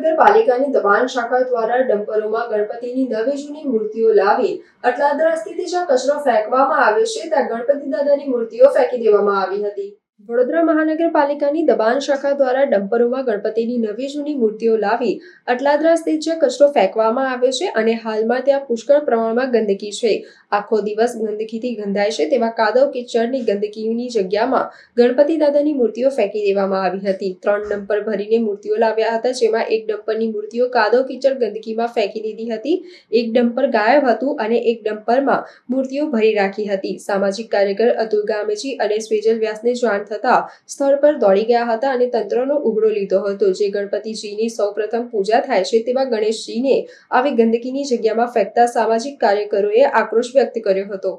મહાનગરપાલિકાની દબાણ શાખા દ્વારા ડમ્પરોમાં ગણપતિની નવી જૂની મૂર્તિઓ લાવી અટલાદરા સ્થિતિ જ્યાં કચરો ફેંકવામાં આવે છે, ત્યાં ગણપતિ દાદાની મૂર્તિઓ ફેંકી દેવામાં આવી હતી. વડોદરા મહાનગરપાલિકાની દબાણ શાખા દ્વારા ડમ્પરોમાં ગણપતિની નવી જૂની મૂર્તિઓ લાવી અટલાદરા સ્થિત જે કચરો ફેંકવામાં આવે છે અને હાલમાં ત્યાં પુષ્કળ પ્રમાણમાં ગંદકી છે. આખો દિવસ ગંદકીથી ગંધાય છે તેવા કાદવ કિચડની ગંદકીની જગ્યામાં ગણપતિ દાદાની મૂર્તિઓ ફેંકી દેવામાં આવી હતી. ત્રણ ડમ્પર ભરીને મૂર્તિઓ લાવ્યા હતા જેમાં એક ડમ્પરની મૂર્તિઓ કાદવ કિચડ ગંદકીમાં ફેંકી દીધી હતી. એક ડમ્પર ગાયબ હતું અને એક ડમ્પરમાં મૂર્તિઓ ભરી રાખી હતી. સામાજિક કાર્યકર અતુલ ગામેજી અને સ્વેજલ વ્યાસને જાણ થતા સ્થળ પર દોડી ગયા હતા અને તંત્રનો ઉઘડો લીધો હતો. જે ગણપતિજીની સૌપ્રથમ પૂજા થાય છે તેવા ગણેશજીને આવી ગંદકીની જગ્યામાં ફેંકતા સામાજિક કાર્યકરોએ આક્રોશ વ્યક્ત કર્યો હતો.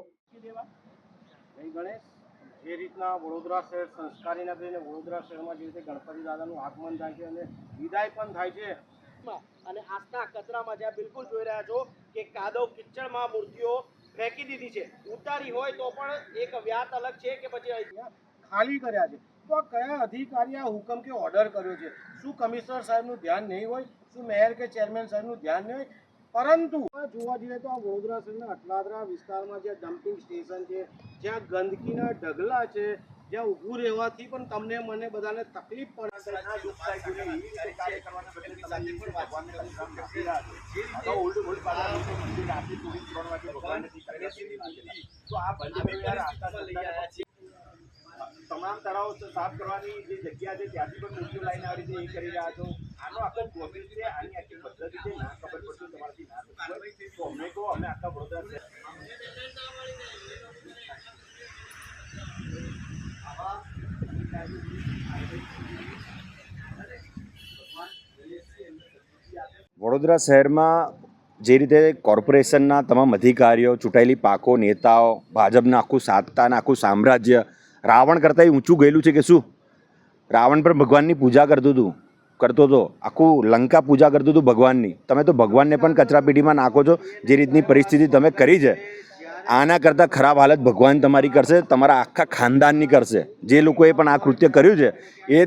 જે રીતના વડોદરા શહેર સંસ્કારી નગરી અને વડોદરા શહેરમાં જે રીતે ગણપતિ દાદાનું આગમન થાય છે અને વિદાય પણ થાય છે. અને આજના કચરામાં જ્યાં બિલકુલ જોઈ રહ્યા છો કે કાદવ કિચડમાં મૂર્તિઓ ફેંકી દીધી છે. ઉતારી હોય તો પણ એક વ્યાત અલગ છે કે પછી અહીંયા ખાલી કર્યા છે. તો આ કયા અધિકારીએ આ હુકમ કે ઓર્ડર કર્યો છે? શું કમિશનર સાહેબનું ધ્યાન નહીં હોય? શું મેયર કે ચેરમેન સાહેબનું ધ્યાન નહીં હોય? પરંતુ જોવા જઈએ તો આ વડોદરા શહેરના અટલાદરા વિસ્તારમાં જે ડમ્પિંગ સ્ટેશન છે જ્યાં ગંદકીના ઢગલા છે જ્યાં ઊભું રહેવાથી પણ તમને મને બધાને તકલીફ પડે. છે. તમામ તળાવો સાફ કરવાની જે જગ્યા છે, ત્યાંથી પણ મૂર્તિઓ લાઈન આવી રીતે એ કરી રહ્યા છો. આનો આખો પ્રોસેસ છે, આની આખી પદ્ધતિ છે, ના ખબર પડશે તમારાથી ના તો અમને કહો અમે આખા વડોદરા છે વડોદરા શહેરમાં જે રીતે કોર્પોરેશનના તમામ અધિકારીઓ, ચૂંટાયેલી પાકો, નેતાઓ, ભાજપના આખું સાતતાના આખું સામ્રાજ્ય રાવણ કરતાં ઊંચું ગયેલું છે કે શું? રાવણ પણ ભગવાનની પૂજા કરતું હતું, કરતો હતો. આખું લંકા પૂજા કરતું હતું ભગવાનની. તમે તો ભગવાનને પણ કચરાપેટીમાં નાખો છો, જે રીતની પરિસ્થિતિ તમે કરી છે. આના કરતાં ખરાબ હાલત ભગવાન તમારી કરશે, તમારા આખા ખાનદાનની કરશે. જે લોકોએ પણ આ કૃત્ય કર્યું છે, એ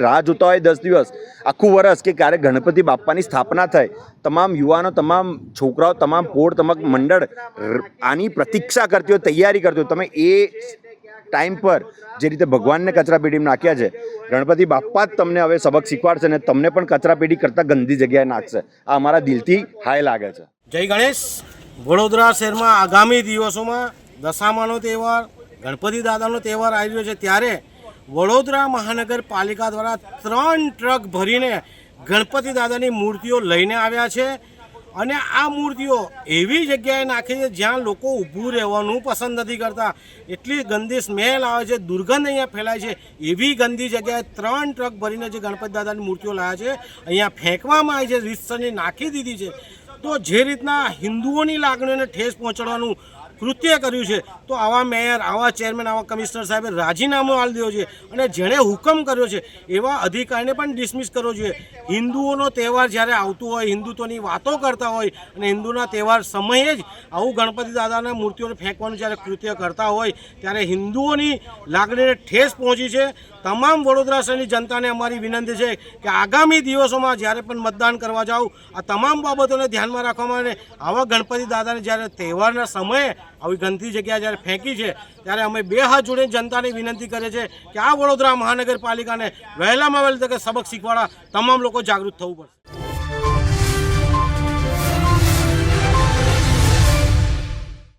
રાહ જોતા હોય દસ દિવસ. આખું વરસ કે ક્યારે ગણપતિ બાપાની સ્થાપના થાય. તમામ યુવાનો, તમામ છોકરાઓ, તમામ પોળ, તમામ મંડળ આની પ્રતીક્ષા કરતી હોય, તૈયારી કરતી હોય. તમે એ ટાઈમ પર જે રીતે ભગવાનને કચરાપેટીમાં નાખ્યા છે, ગણપતિ બાપ્પા જ તમને હવે સબક શીખવાડશે અને તમને પણ કચરાપેટી કરતાં ગંદી જગ્યાએ નાખશે. આ અમારા દિલથી હાય લાગે છે. જય ગણેશ. વડોદરા શહેરમાં આગામી દિવસોમાં દશામાનો તહેવાર, ગણપતિ દાદાનો તહેવાર આવી રહ્યો છે. ત્યારે વડોદરા મહાનગરપાલિકા દ્વારા ત્રણ ટ્રક ભરીને ગણપતિ દાદાની મૂર્તિઓ લઈને આવ્યા છે. અને આ મૂર્તિઓ એવી જગ્યાએ નાખી છે જ્યાં લોકો ઊભું રહેવાનું પસંદ નથી કરતા. એટલી ગંદી સ્મેલ આવે છે, દુર્ગંધ અહીંયા ફેલાય છે. એવી ગંદી જગ્યાએ ત્રણ ટ્રક ભરીને જે ગણપતિ દાદાની મૂર્તિઓ લાવ્યા છે, અહીંયા ફેંકવામાં આવી છે, રીતસરની નાખી દીધી છે. તો જે રીતના હિન્દુઓની લાગણીઓને ઠેસ પહોંચાડવાનું કૃત્ય કર્યું છે. તો આવા મેયર, આવા ચેરમેન, આવા કમિશનર સાહેબે રાજીનામું આપી દીધો છે અને જેણે હુકમ કર્યો છે એવા અધિકારીને પણ ડિસમિસ કરવો જોઈએ. હિન્દુઓનો તહેવાર જ્યારે આવતું હોય, હિન્દુત્વની વાતો કરતા હોય અને હિન્દુના તહેવાર સમયે જ આવું ગણપતિ દાદાના મૂર્તિઓને ફેંકવાનું જ્યારે કૃત્ય કરતા હોય, ત્યારે હિન્દુઓની લાગણીને ઠેસ પહોંચી છે. તમામ વડોદરા શહેરની જનતાને અમારી વિનંતી છે કે આગામી દિવસોમાં જ્યારે પણ મતદાન કરવા જાઓ, આ તમામ બાબતોને ધ્યાનમાં રાખવામાં આવે આવા ગણપતિ દાદાને જ્યારે તહેવારના સમયે આવી ગંદી જગ્યા જ્યારે ફેંકી છે, ત્યારે અમે બે હાથ જોડે જનતાને વિનંતી કરીએ છીએ કે આ વડોદરા મહાનગરપાલિકાને વહેલામાં વહેલી તકે સબક શીખવાડા તમામ લોકો જાગૃત થવું પડશે.